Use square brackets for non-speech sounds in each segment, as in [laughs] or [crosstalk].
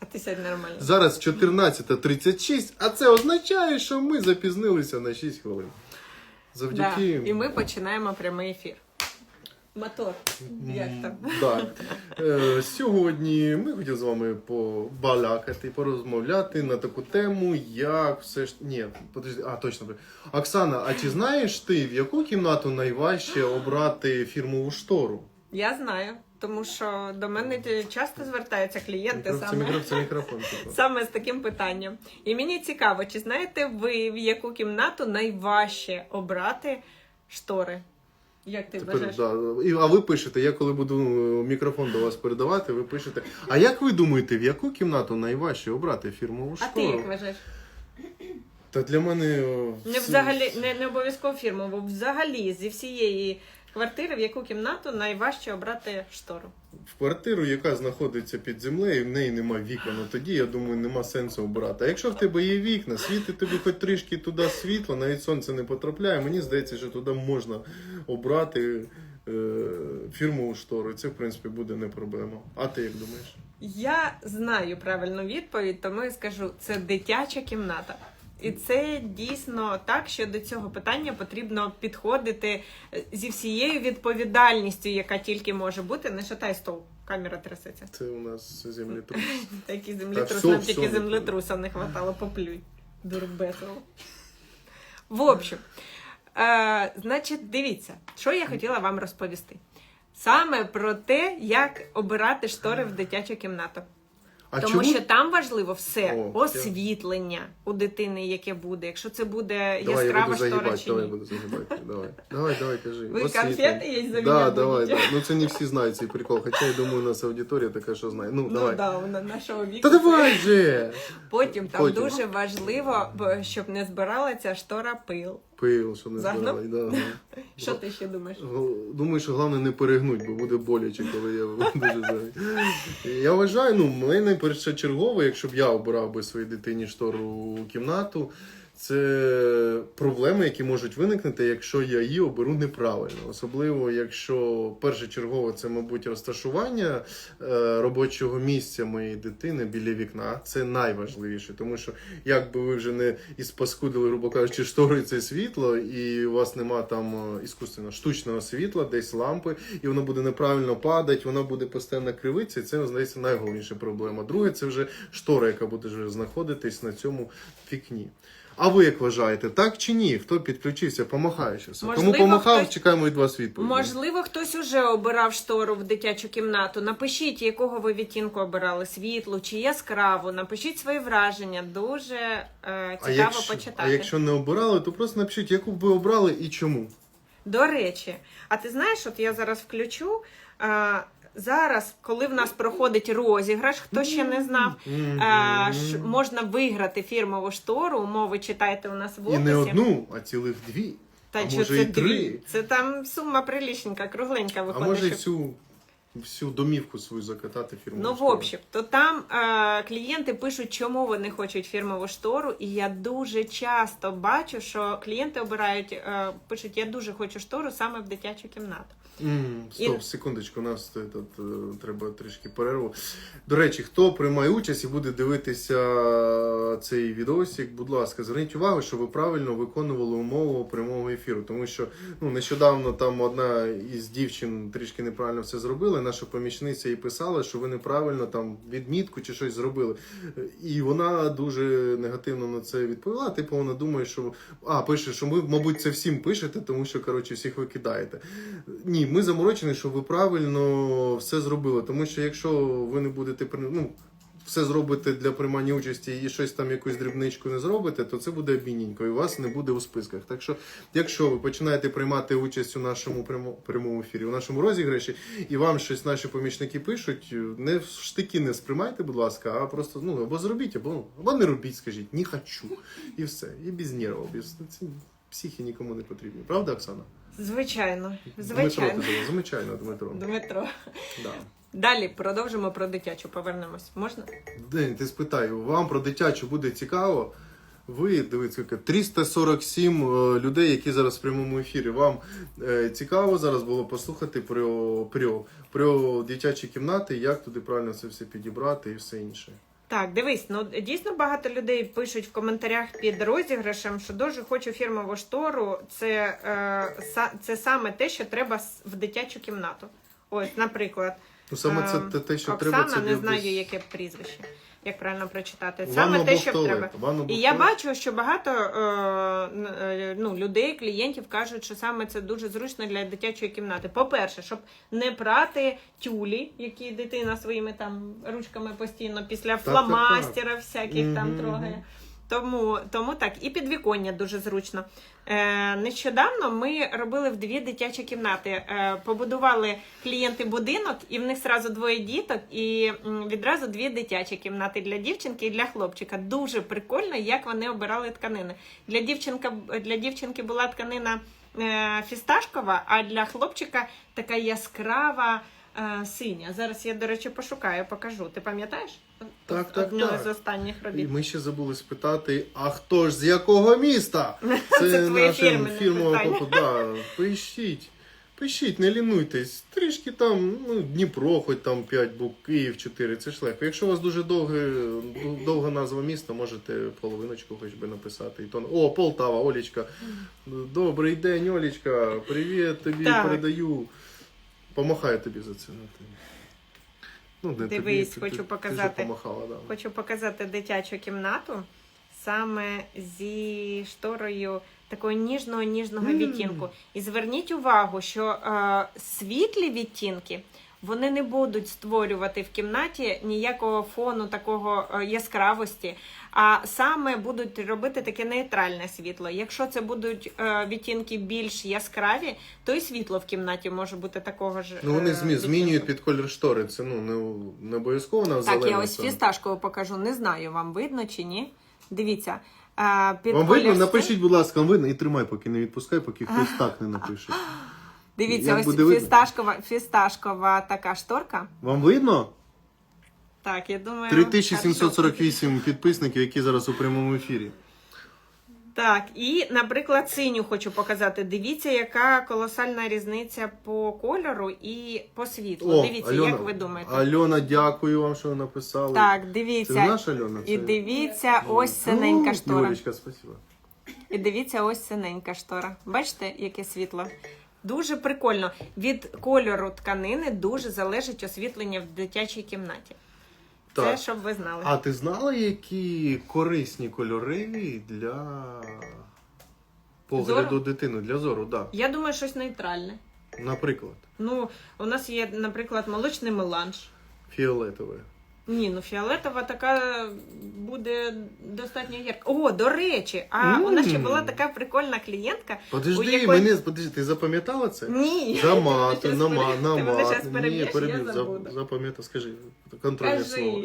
А ти сьогодні нормально. Зараз 14.36, а це означає, що ми запізнилися на 6 хвилин. Да. І ми починаємо прямий ефір. Мотор. Як там? Так. Е, сьогодні ми хотіли з вами побалякати, порозмовляти на таку тему, як все ж. Ні, подожди, а точно. Оксана, а чи знаєш ти, в яку кімнату найважче обрати фірмову штору? Я знаю, тому що до мене часто звертаються клієнти Мікро- саме. мікрофон, це мікрофон. типу. [laughs] Саме з таким питанням. І мені цікаво, чи знаєте ви, в яку кімнату найважче обрати штори? Як ти Тепер, вважаєш? да. І, а ви пишете, я коли буду е, мікрофон до вас передавати, ви пишете. А як ви думаєте, в яку кімнату найважче обрати фірмову А ти як вважаєш? Та для мене Не взагалі не, не обов'язково фірму, бо взагалі зі всієї квартири, в яку кімнату найважче обрати штору. в квартиру, яка знаходиться під землею, в неї нема вікон. Ну, тоді я думаю, нема сенсу обирати. А якщо в тебе є вікна, світить тобі хоч трішки туди світло, навіть сонце не потрапляє. Мені здається, що туди можна обрати е, фірмову штору. Це, в принципі, буде не проблема. А ти як думаєш? Я знаю правильну відповідь, тому я скажу, це дитяча кімната. І це дійсно так, що до цього питання потрібно підходити е, зі всією відповідальністю, яка тільки може бути. Не шатай стол, камера трясеться. Це у нас землетрус. [laughs] Такий Та землетрус, нам тільки землетруса не хватало, поплюй. Дурбесово. [laughs] В общем, е, значить, дивіться, що я хотіла вам розповісти. Саме про те, як обирати штори в дитячу кімнату. А Тому чому? що там важливо все О, освітлення у дитини, яке буде. Якщо це буде Давай, яскрава штора чи давай, ні. буду загибати. Давай, давай, давай, кажи. Ви конфети є за Да, давай, да. Ну це не всі знають цей прикол, хоча я думаю, у нас аудиторія така, що знає. Ну, Ну да, вона нашого віку. Та давай же! Потім там Потім. дуже важливо, щоб не збирала ця штора пил. Пил, що не збирали. Да, да. [laughs] Що ти ще думаєш? Думаю, що головне не перегнуть, бо буде боляче, коли я [laughs] дуже за. Я вважаю, ну, мене першочергово, якщо б я обирав би своїй дитині штору кімнату, це проблеми, які можуть виникнути, якщо я її оберу неправильно. Особливо, якщо першочергово це, мабуть, розташування е, робочого місця моєї дитини біля вікна. Це найважливіше, тому що як би ви вже не іспаскудили, грубо кажучи, штори це світло, і у вас нема там е, іскусственно штучного світла, десь лампи, і воно буде неправильно падати, вона буде постійно кривитися, і це здається найголовніша проблема. Друге, це вже штора, яка буде вже знаходитись на цьому вікні. А ви як вважаєте, так чи ні? Хто підключився? Помахає щось. Кому помахав, хтось- чекаємо від вас відповіді. Можливо, хтось уже обирав штору в дитячу кімнату. Напишіть, якого ви відтінку обирали світлу чи яскраву. Напишіть свої враження. Дуже е, а цікаво якщо, почитати. а якщо не обирали, то просто напишіть, яку б ви обрали і чому. До речі, а ти знаєш, от я зараз включу. А, зараз, коли в нас проходить розіграш, хто ще не знав, а, ш, можна виграти фірмову штору. Умови читайте у нас в І не одну, а цілих дві. Та а може це і три. дві? Це там сума прилічненька, кругленька А виходить. може і щоб- всю, всю домівку свою закатати фірмову Ну, в штору. общем, то там е, клієнти пишуть, чому вони хочуть фірмову штору, і я дуже часто бачу, що клієнти обирають, е, пишуть, я дуже хочу штору саме в дитячу кімнату. М, стоп, І- секундочку, у нас тут, тут, е, треба трішки перерву. До речі, хто приймає участь і буде дивитися цей відосик, будь ласка, зверніть увагу, що ви правильно виконували умову прямого ефіру. Тому що ну, нещодавно там одна із дівчин трішки неправильно все зробила. І Наша помічниця їй писала, що ви неправильно там відмітку чи щось зробили. І вона дуже негативно на це відповіла. Типу, вона думає, що а, пише, що ви, мабуть, це всім пишете, тому що коротше всіх ви кидаєте. Ні, ми заморочені, що ви правильно все зробили. Тому що якщо ви не будете ну, все зробите для приймання участі і щось там якусь дрібничку не зробите, то це буде обмінненько, і вас не буде у списках. Так що, якщо ви починаєте приймати участь у нашому прямо- прямому ефірі, у нашому розіграші, і вам щось наші помічники пишуть, не в штики не сприймайте, будь ласка, а просто ну або зробіть, або, або не робіть, скажіть, не хочу. І все. І без нервів. Без... Ці психи нікому не потрібні. Правда, Оксана? Звичайно, звичайно. була. звичайно, Дмитро. Дмитро. Да. Далі продовжимо про дитячу. Повернемось. Можна? День, ти спитай, вам про дитячу буде цікаво. Ви дивіться, скільки, 347 е, людей, які зараз в прямому ефірі. Вам е, цікаво зараз було послухати про, про, про дитячі кімнати, як туди правильно це все підібрати і все інше. Так, дивись, ну дійсно багато людей пишуть в коментарях під розіграшем, що дуже хочу фірмову штору. Це, е, са- це саме те, що треба в дитячу кімнату. Ось, наприклад, Ну саме це Ем, те, те, що Оксана, треба. Це не знаю, яке прізвище, як правильно прочитати. Саме те, що треба. ванну І я бачу, що багато е, н- е, ну, людей, клієнтів кажуть, що саме це дуже зручно для дитячої кімнати. По-перше, щоб не прати тюлі, які дитина своїми там ручками постійно після так, так. фломастера всяких там Мгм, трогає. Тому, тому так, і підвіконня дуже зручно. Е, нещодавно ми робили в дві дитячі кімнати. Е, побудували клієнти будинок, і в них зразу двоє діток, і відразу дві дитячі кімнати для дівчинки і для хлопчика. Дуже прикольно, як вони обирали тканини. Для дівчинка для дівчинки була тканина е, фісташкова, а для хлопчика така яскрава. Е, Синя. Зараз я, до речі, пошукаю, покажу. Ти пам'ятаєш? Так, так, Одну так. з останніх І робіт. ми ще забули спитати, а хто ж з якого міста? [laughs] Це твоє наше фірменне питання. Да, пишіть. Пишіть, не лінуйтесь. Трішки там, ну, Дніпро, хоч там 5 букв, Київ 4, це ж легко. Якщо у вас дуже довге, довга назва міста, можете половиночку хоч би написати. І то, о, Полтава, Олічка. Добрий день, Олічка. Привіт тобі Так. передаю. Помахаю тобі за це. Ну, ти- Ну, не Дивись, тобі, хочу ти- Ти показати. вже помахала, да. Хочу показати дитячу кімнату саме зі шторою такого ніжного ніжного Мм. відтінку. І зверніть увагу, що е, світлі відтінки. Вони не будуть створювати в кімнаті ніякого фону такого е, яскравості, а саме будуть робити таке нейтральне світло. Якщо це будуть е, відтінки більш яскраві, то і світло в кімнаті може бути такого ж. Ну, вони е, змі, змінюють під колір штори. Це ну не, не обов'язково на Так, я ось це. фісташкову покажу. Не знаю, вам видно чи ні. Дивіться. е, Під Вам видно? стін- Напишіть, будь ласка, вам видно і тримай, поки не відпускай, поки хтось [laughs] так не напише. Дивіться, Як ось буде видно? фісташкова, фісташкова така шторка. Вам видно? Так, я думаю. 3748 підписників, які зараз у прямому ефірі. Так, і, наприклад, синю хочу показати. Дивіться, яка колосальна різниця по кольору і по світлу. Дивіться, як ви думаєте. Альона, дякую вам, що написали. Так, Це дивіться. наша Альона? І Це- дивіться, ось синенька О, штора. Юлічка, спасибо. І дивіться, ось синенька штора. Бачите, яке світло? Дуже прикольно. Від кольору тканини дуже залежить освітлення в дитячій кімнаті. Це щоб ви знали. А ти знала, які корисні кольори для погляду Зору? дитини, для зору, так. Я думаю, щось нейтральне. Наприклад, Ну, у нас є, наприклад, молочний меланж. фіолетове. Ні, ну фіолетова така буде достатньо ярка. О, до речі, а Мм. у нас ще була така прикольна клієнтка. у Подожди, якої- мене, подожди, ти запам'ятала це? Ні. Замати, Ти нама, мене щас пере- Ти мене щас намат. переб'єш, я забуду. за- запам'ятай, скажи, контрольне слово.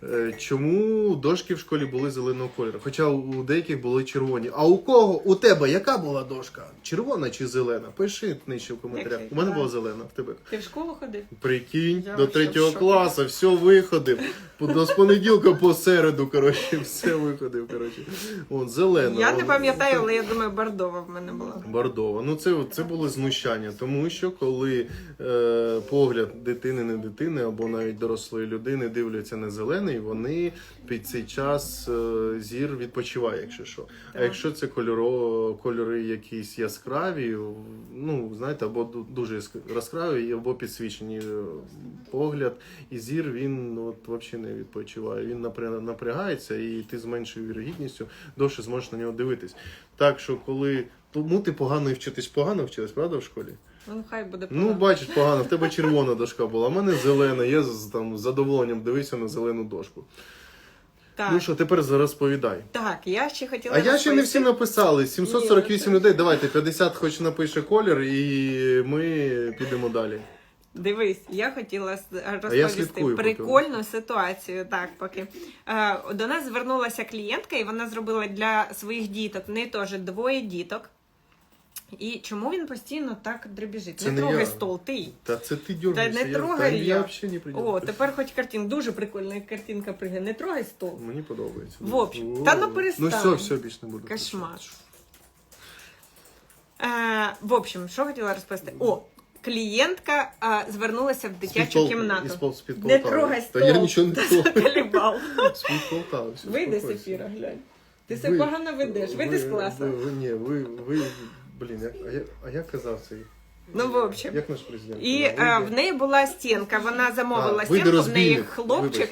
Кажи. Е, Чому дошки в школі були зеленого кольору? Хоча у деяких були червоні. А у кого? У тебе яка була дошка? Червона чи зелена? Пиши нижче в коментарях. Як У мене була зелена, в тебе. Ти в школу ходив? Прикинь, Я до вообще третього шокі. класу, все виходив. З понеділка по середу, коротше, все виходив. Коротше. От, зелена. Я не пам'ятаю, але я думаю, бордова в мене була. Бордова. Ну це, це було знущання, тому що коли е, погляд дитини, не дитини або навіть дорослої людини дивляться на зелений, вони під цей час е, зір відпочиває, якщо що. А якщо це кольоро, кольори якісь яскраві, ну знаєте, або дуже яск- яскраві, або підсвічені е, погляд, і зір він от взагалі не відпочиває. Він напря- напрягається, і ти з меншою вірогідністю довше зможеш на нього дивитись. Так що коли. Тому ти погано і вчитись погано вчилась, правда, в школі? Ну, хай буде Ну, погано. бачиш, погано, в тебе [laughs] червона дошка була, а в мене зелена. Я з там з задоволенням дивився на зелену дошку. Так. Ну що, тепер розповідай. так, я ще хотіла. А я ще не всі написали. 748 Ні, людей. Давайте 50 хоч напише колір, і ми підемо далі. Дивись, я хотіла я розповісти поки. прикольну ситуацію. Так, поки е, до нас звернулася клієнтка, і вона зробила для своїх діток, в неї теж двоє діток. І чому він постійно так дребіжить? Це не не трогай я. стол, ти. Та це ти дергаєшся. не я, трогай та я. я взагалі не. О, тепер хоч картинка. Дуже прикольна, картинка пригає. Не трогай стол. Мені подобається. В общем, О, та ну перестань. Ну все, все, більше не буду. Кошмар. Е, в общем, що хотіла розповісти? О, клієнтка а, звернулася в дитячу кімнату. Не трогай стол. Та я нічого не [laughs] все, Вийди з ефіра, глянь. Ти себе погано ведеш, вийди з класу. Ви, ви, ні, ви, ви, блін, а, я, а як казав цей? Ну, в общем. Як наш президент? І е, в неї була стінка, вона замовила А, стінку, в неї розбійник. хлопчик,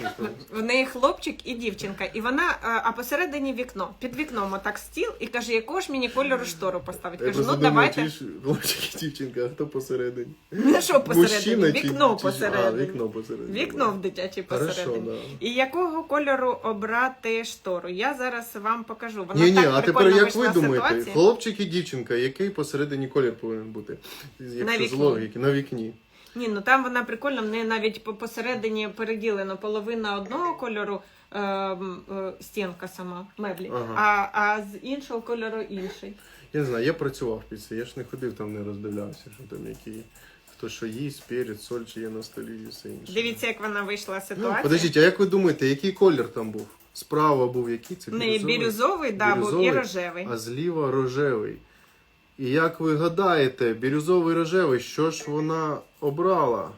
в неї хлопчик і дівчинка. І вона, е, а посередині вікно. Під вікном отак стіл і каже, якого ж мені кольору штору поставити? Кажу, ну давайте. хлопчик і дівчинка, а хто посередині? Ну що посередині? Мужчина чи- Вікно чи- А, посередині. вікно посередині. Вікно в дитячій Хорошо, посередині. да. І якого кольору обрати штору? Я зараз вам покажу. Вона Ні, ні, так а тепер як ви вийшла думаєте, ситуації. хлопчик і дівчинка, який посередині колір повинен бути? Якщо з вікні. логіки, на вікні. Ні, ну там вона прикольна, в неї навіть по- посередині переділено половина одного кольору. е, м, е, Стінка сама, меблі, Ага. а, а з іншого кольору інший. Я не знаю, я працював під це, я ж не ходив там, не роздивлявся, що там які. Хто що їсть, перець, соль, чи є на столі і все інше. Дивіться, як вона вийшла з Ну, ситуації. подождіть, а як ви думаєте, який колір там був? Справа був який? Це В неї бірюзовий? бірюзовий, да, був і Бірюзовий, рожевий. А зліва рожевий. І як ви гадаєте, бірюзовий рожевий, що ж вона обрала?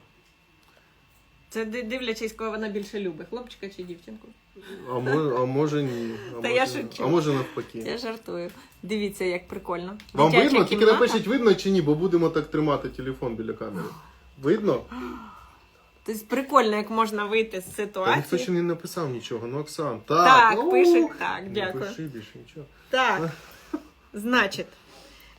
Це ди- дивлячись, кого вона більше любить, хлопчика чи дівчинку. А, мо- а може ні. А Та може, я шучу. А може навпаки. Я жартую. Дивіться, як прикольно. Вам Дитяча видно? Тільки кімната. напишіть, видно чи ні, бо будемо так тримати телефон біля камери. Видно? Тобто прикольно, як можна вийти з Та ніхто ситуації. ще не написав нічого. Ну, Оксан, так. Так, пишуть так, не дякую. Пиши більше нічого. Так, значить.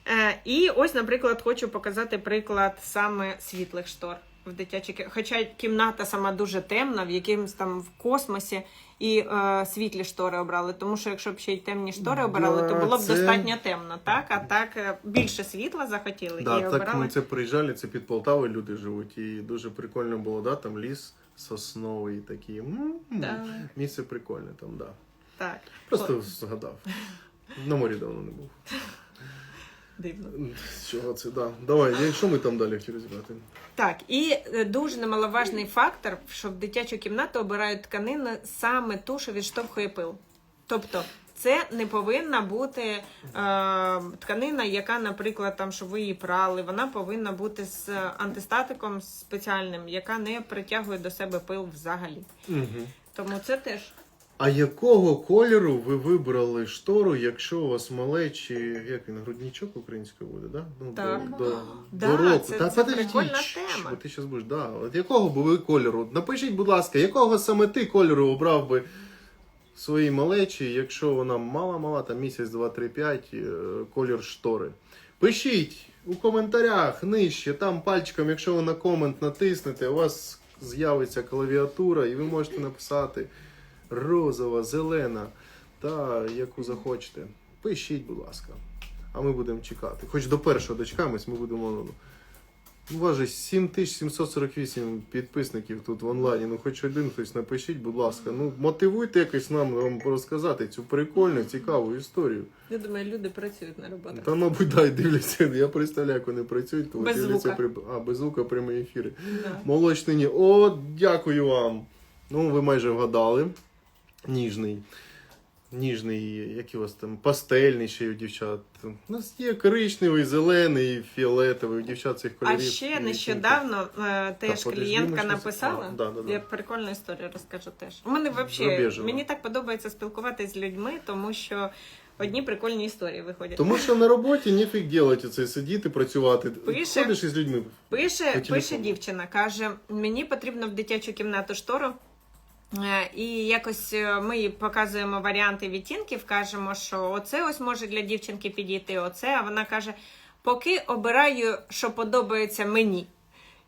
Е, і ось, наприклад, хочу показати приклад саме світлих штор в дитячій Хоча кімната сама дуже темна, в якимось там в космосі, і е, світлі штори обрали. Тому що якщо б ще й темні штори обирали, то було б це- достатньо темно. Так, а так е, більше світла захотіли Да, і так обирали. ми це приїжджали, це під Полтавою люди живуть. І дуже прикольно було, да, там ліс сосновий такий. М. Місце прикольне там, да. Так, Просто згадав. На морі давно не був. Дивно. Чого це, да. Давай, якщо ми там далі хотіли зібрати. Так, і е, дуже немаловажний фактор, що в дитячу кімнату обирають тканину саме ту, що відштовхує пил. Тобто, це не повинна бути е, тканина, яка, наприклад, там, що ви її прали, вона повинна бути з антистатиком спеціальним, яка не притягує до себе пил взагалі. Угу. Тому це теж А якого кольору ви вибрали штору, якщо у вас малечі, як він, грудничок українською буде, да? Ну, Так. До, до, Да, до року. це- Та це подожди, прикольна чш, тема. бо ти зараз будеш, да. От якого б ви кольору? Напишіть, будь ласка, якого саме ти кольору обрав би своїй малечі, якщо вона мала-мала, там місяць, два, три, п'ять, е, колір штори. Пишіть у коментарях нижче, там пальчиком, якщо ви на комент натиснете, у вас з'явиться клавіатура, і ви можете написати розова, зелена та яку захочете. Пишіть, будь ласка. А ми будемо чекати. Хоч до першого дочекаємось, ми будемо. ну, У 7748 підписників тут в онлайні. Ну хоч один хтось напишіть, будь ласка. Ну мотивуйте якось нам вам розказати цю прикольну, цікаву історію. я думаю, люди працюють на роботах. Та, мабуть, дай дивляться. Я представляю, як вони працюють, коли Без дивляться звука. при... а, без звука прямі ефіри. Да. Молочнині. О, дякую вам. Ну, ви майже вгадали. Ніжний. Ніжний, який у вас там пастельний ще й у дівчат. У нас є коричневий, зелений, фіолетовий, у дівчат цих кольорів. А ще нещодавно е, теж клієнтка щось- написала. А, да, да, да. Я прикольну історію розкажу теж. У мене взагалі мені так подобається спілкуватися з людьми, тому що одні прикольні історії виходять. Тому що на роботі ніфіг ділати це, сидіти, працювати. Пише. Ходиш із людьми. Пише, пише дівчина, каже: мені потрібно в дитячу кімнату штору. Е, І якось е, ми їй показуємо варіанти відтінків, кажемо, що оце ось може для дівчинки підійти, оце. А вона каже: поки обираю, що подобається мені.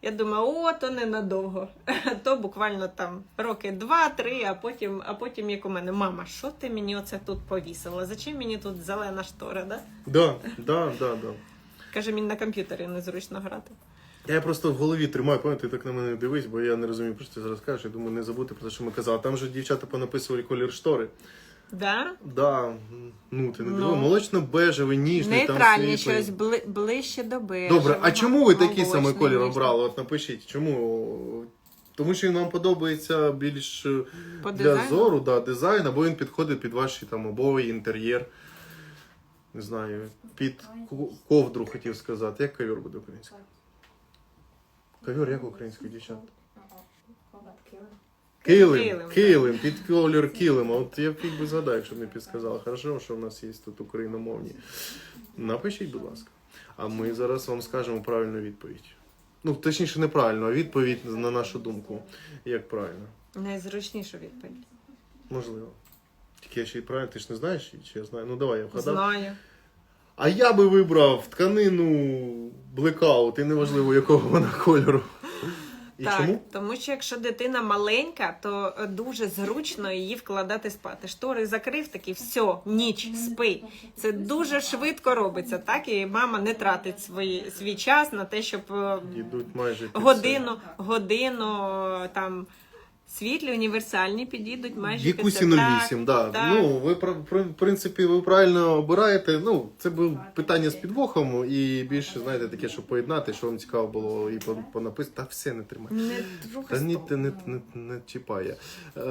Я думаю, о, то ненадовго. [laughs] То буквально там роки два-три, а потім, а потім як у мене, мама, що ти мені оце тут повісила? Зачем мені тут зелена штора? Да? Да, да, да, да. Каже, мені на комп'ютері незручно грати. Я просто в голові тримаю, пам'ятаю, ти так на мене дивись, бо я не розумію, про що ти зараз кажеш. Я думаю, не забути про те, що ми казали. Там же дівчата понаписували колір штори. Да? Да, ну ти не Ну. дивив, молочно-бежевий, ніжний, там Нейтральні світлий. щось бли- ближче до бежевого. Добре, а чому ви такий молочний, колір ніжний. обрали? От напишіть, чому? Тому що він вам подобається більш е, По для дизайну? зору, да, дизайн, або він підходить під ваші там обої, інтер'єр. Не знаю, під ковдру хотів сказати. Як ковер буде українською? Ковер як українською, дівчат? Килим, Килим, килим, під колір килима. От я б би згадав, якщо б не підсказала. Хорошо, що в нас є тут україномовні. Напишіть, будь ласка. А ми зараз вам скажемо правильну відповідь. Ну, точніше, неправильно, а відповідь на нашу думку. Як правильно? Найзручнішу відповідь. Можливо. Тільки я ще й правильно, ти ж не знаєш, чи я знаю. Ну давай, я вгадав. Знаю. А я би вибрав тканину блекаут, і неважливо, якого вона кольору. І так, чому? тому що якщо дитина маленька, то е, дуже зручно її вкладати спати. Штори закрив такі, все, ніч, спи. Це дуже швидко робиться, так? І мама не тратить свої, свій час на те, щоб е, Йдуть майже під годину, годину е, там світлі універсальні підійдуть майже це. 08, да. так. Ну, ви в принципі, ви правильно обираєте. Ну, це було питання з підвохом, і більше, знаєте, таке, щоб поєднати, що вам цікаво було і по- понаписати. Та все не тримай. Не Та ні, ти не, не, не чіпає. Е,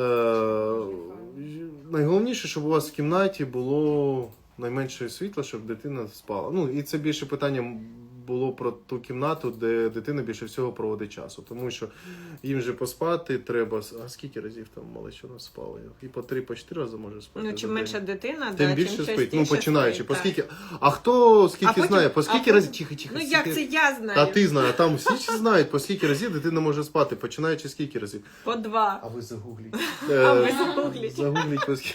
найголовніше, щоб у вас в кімнаті було найменше світла, щоб дитина спала. Ну, і це більше питання було про ту кімнату, де дитина більше всього проводить часу. Тому що їм же поспати треба. А скільки разів там нас спала? І по три, по чотири рази може спати. Ну, за чим день. менша дитина, Тим да, більше чим спить. Ну, починаючи. спить, По скільки... А хто скільки А потім- знає, по а скільки потім- разів. Тихо, тихо, Ну скільки- як це я знаю? Та ти знаєш, там всі знають, по скільки разів дитина може спати, починаючи скільки разів. По два. А ви загугліть. А ви Е, загугліть. Загугліть, по скільки,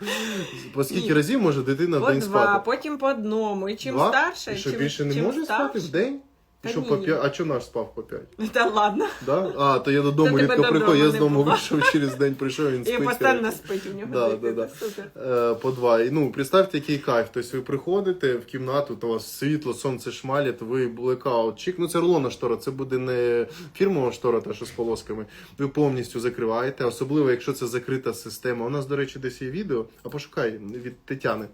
[laughs] по скільки Ні. разів може дитина в По день два, спати. потім по одному. І чим Два? старше, І що чим, більше не чим може спати в день? І Та що по п'ять? А чого наш спав по п'ять? [laughs] Та ладно. Да? А, то я додому тебе рідко додому приходжу, я з не дому буває. вийшов через день, прийшов, він [laughs] І спить. постійно спить у нього. Да, да, да. Супер. Е, по два. І, ну, представте, який кайф. Тобто ви приходите в кімнату, то у вас світло, сонце шмалять, ви блекаут, чик. Ну це рулонна штора, це буде не фірмова штора, та що з полосками. Ви повністю закриваєте, особливо якщо це закрита система. У нас, до речі, десь є відео, а пошукай від Тетяни.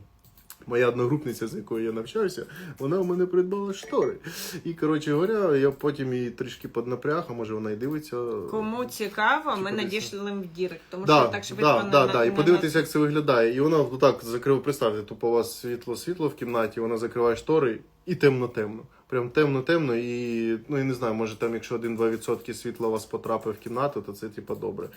Моя одногрупниця, з якою я навчаюся, вона у мене придбала штори. І, коротше говоря, я потім її трішки поднапряг, а може вона і дивиться. Кому цікаво, ми надійшли в дірект, тому Да, що так швидко да, не да, на- да. І не подивитися, як це виглядає. І вона так закрив, представте, тупо у вас світло-світло в кімнаті, вона закриває штори і темно-темно. Прям темно-темно, і ну я не знаю, може там, якщо 1-2% світла у вас потрапить в кімнату, то це типа добре.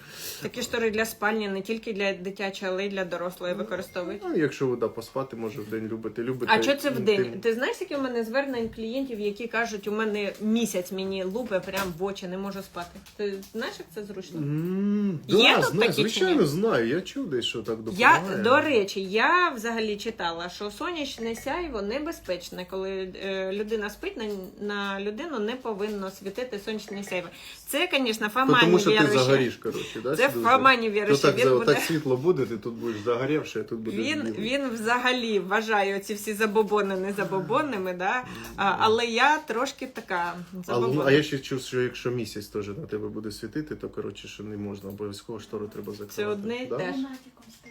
Такі штори для спальні не тільки для дитячої, але й для дорослої використовують. Ну, якщо ви да, поспати, може в день любите, любите. А що це в день? Ти знаєш, які у мене звернень клієнтів, які кажуть, у мене місяць мені лупе прям в очі, не можу спати. Ти знаєш, як це зручно? Є да, тут знаю, такі звичайно, ні? знаю. Я чув десь, що так Я до речі, я взагалі читала, що сонячне сяйво небезпечне, коли е, людина спить, на, на людину не повинно світити сонячне сяйво. Це, звісно, фамані Тому що ти віруючі. загоріш, коротше, да? Це фамані віруючі. так, Він за- буде- так світло буде, ти тут будеш загорівши, а тут буде Він, він взагалі вважає ці всі забобони незабобонними, да? а, але я трошки така А, лу- забобонна. а я ще чув, що якщо місяць теж на тебе буде світити, то коротше, що не можна, обов'язково штору треба закривати. Це одне й да? те ж.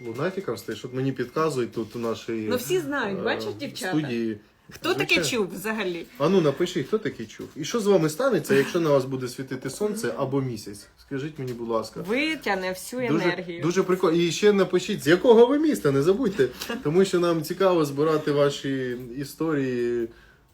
Лунатиком стоїш, от мені підказують тут у нашій Ну всі знають, е, бачиш, дівчата? студії. Хто таке Звичайно. чув взагалі? А ну напиши, хто таке чув. І що з вами станеться, якщо на вас буде світити сонце або місяць? Скажіть мені, будь ласка. Витягне всю Дуже, енергію. дуже прикольно. І ще напишіть, з якого ви міста, не забудьте. Тому що нам цікаво збирати ваші історії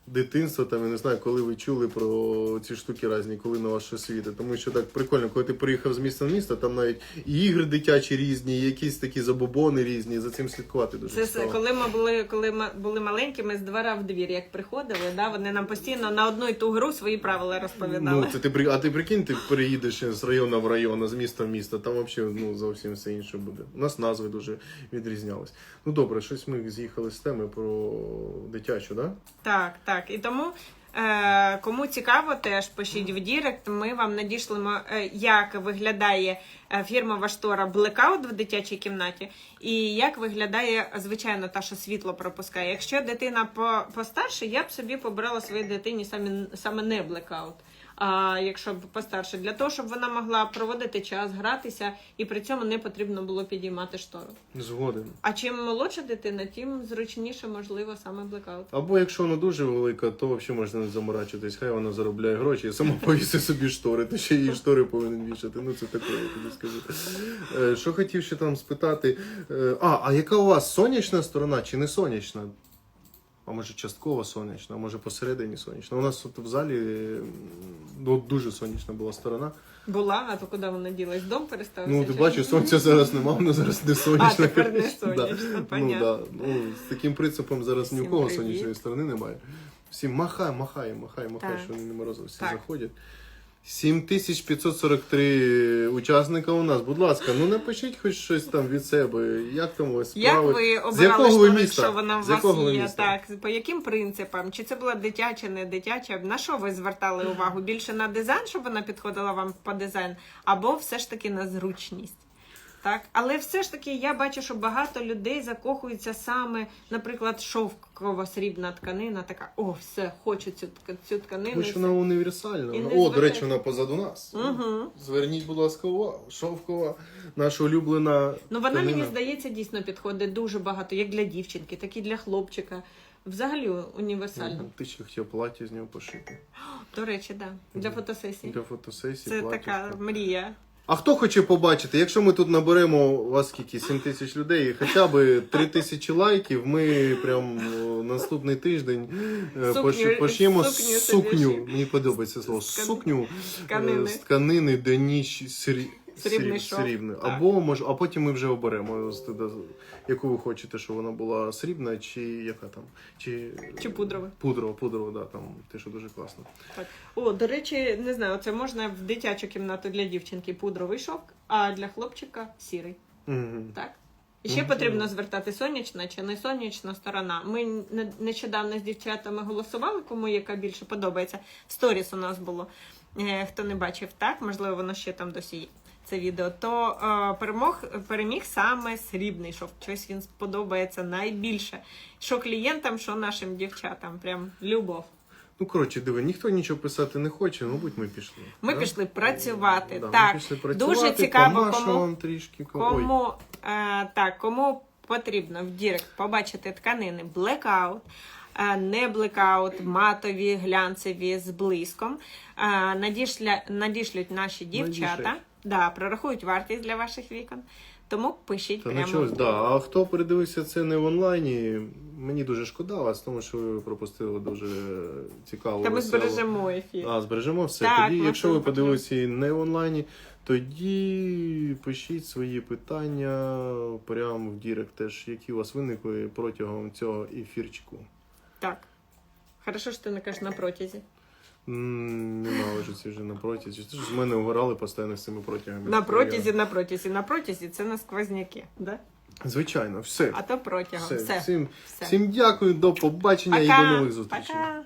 дитинства, там, я не знаю, коли ви чули про ці штуки різні, коли на вас щось світить. Тому що так прикольно, коли ти приїхав з міста в місто, там навіть і ігри дитячі різні, і якісь такі забобони різні, за цим слідкувати дуже Це цікаво. коли ми були, коли ми були маленькі, ми з двора в двір, як приходили, да, вони нам постійно на одну і ту гру свої правила розповідали. Ну, це ти, при- а ти прикинь, ти переїдеш з району в район, з міста в місто, там взагалі ну, зовсім все інше буде. У нас назви дуже відрізнялись. Ну добре, щось ми з'їхали з теми про дитячу, да? Так, так. І тому, е, кому цікаво, теж пишіть в Дірект. Ми вам надішлемо, е, як виглядає фірма фірмова штора Blackout в дитячій кімнаті, і як виглядає звичайно та, що світло пропускає. Якщо дитина по, постарше, я б собі побрала своїй дитині саме, саме не Blackout. А якщо постарше, для того, щоб вона могла проводити час, гратися, і при цьому не потрібно було підіймати штору. Згоден. А чим молодша дитина, тим зручніше, можливо, саме блекаут. Або якщо вона дуже велика, то взагалі можна не заморачуватись. Хай вона заробляє гроші і сама [laughs] повісить собі штори, то ще її штори повинен вішати. Ну це таке, я тобі скажу. Е, Що хотів ще там спитати. Е, А, а яка у вас сонячна сторона чи не сонячна? А може частково сонячна, а може посередині сонячна. У нас тут в залі ну, дуже сонячна була сторона. Була, а то куди вона ділась? Дом перестався? Ну, ти чи бачиш, сонця зараз нема, воно зараз не сонячна. А, тепер не сонячно, [laughs] да. Ну, да. ну, з таким принципом зараз ні у кого сонячної сторони немає. Всі махай, махай, махай, махай, що вони не морозили, всі заходять. 7543 учасника у нас. Будь ласка, ну напишіть хоч щось там від себе. Як там у вас Як ви ви З обирали якого ви міста? якщо вона у З вас якого ви є? міста? Так, по яким принципам? Чи це була дитяча, не дитяча? На що ви звертали увагу? Більше на дизайн, щоб вона підходила вам по дизайн, або все ж таки на зручність? Так, але все ж таки я бачу, що багато людей закохуються саме, наприклад, шовкова срібна тканина, така о, все, хочу цю, цю тканину. Тому що вона універсальна. Вона- О, до речі, вона позаду нас. Угу. Зверніть, будь ласка, увагу. Шовкова, наша улюблена. Ну вона тканина. мені здається дійсно підходить дуже багато, як для дівчинки, так і для хлопчика. Взагалі універсально. Ти ще хотів плаття з нього пошити. До речі, да. Для фотосесії. Для фотосесії. Це плаття. така мрія. А хто хоче побачити, якщо ми тут наберемо у вас скільки 7 тисяч людей, хоча б 3 тисячі лайків, ми прям о, наступний тиждень е, Сукню- пош- пошиємо сукню сукню. собі Мені подобається слово З ткани- сукню е, тканини. з тканини до ніч срі... Срібний шов. срібний. Так. Або може, а потім ми вже оберемо яку ви хочете, щоб вона була срібна, чи яка там, чи, Чи пудрове. Пудрова, пудрова, да, там те, що дуже класно. Так. О, до речі, не знаю, це можна в дитячу кімнату для дівчинки пудровий шовк, а для хлопчика сірий. Мгм. Так? І ще потрібно звертати сонячна чи не сонячна сторона. Ми нещодавно з дівчатами голосували, кому яка більше подобається. Сторіс у нас було. Е, Хто не бачив так, можливо, воно ще там досі є. Це відео, то е, перемог, переміг саме срібний шовк. Щось він сподобається найбільше. Що клієнтам, що нашим дівчатам. Прям любов. Ну, коротше, диви, ніхто нічого писати не хоче, мабуть, ми пішли. Ми да? пішли працювати. Да, так, ми пішли працювати, дуже цікаво, кому, вам трішки. Кому, е, так, кому потрібно в Дірект побачити тканини Blackout, е, не Blackout, матові, глянцеві з блиском. Е, надішля, надішлють наші дівчата. Надішлять. Да, прорахують вартість для ваших вікон. Тому пишіть Та прямо. нічого, да. А хто передивився це не в онлайні, мені дуже шкода вас, тому що ви пропустили дуже цікаву. Та ми веселу- збережемо ефір. А, збережемо все. Так, Тоді, якщо ви подивилися і не в онлайні, тоді пишіть свої питання прямо в Дірект, теж, які у вас виникли протягом цього ефірчику. Так. Хорошо, що ти не кажеш на протязі. Ненавиджу ці вже на протязі. Ти ж з мене угорали постійно з цими протягами. На протязі, на протязі, на протязі це на сквозняки, да? Звичайно, все. А то протягом. все. Все. Всім, Все. всім дякую, до побачення і до нових зустрічей. Пока.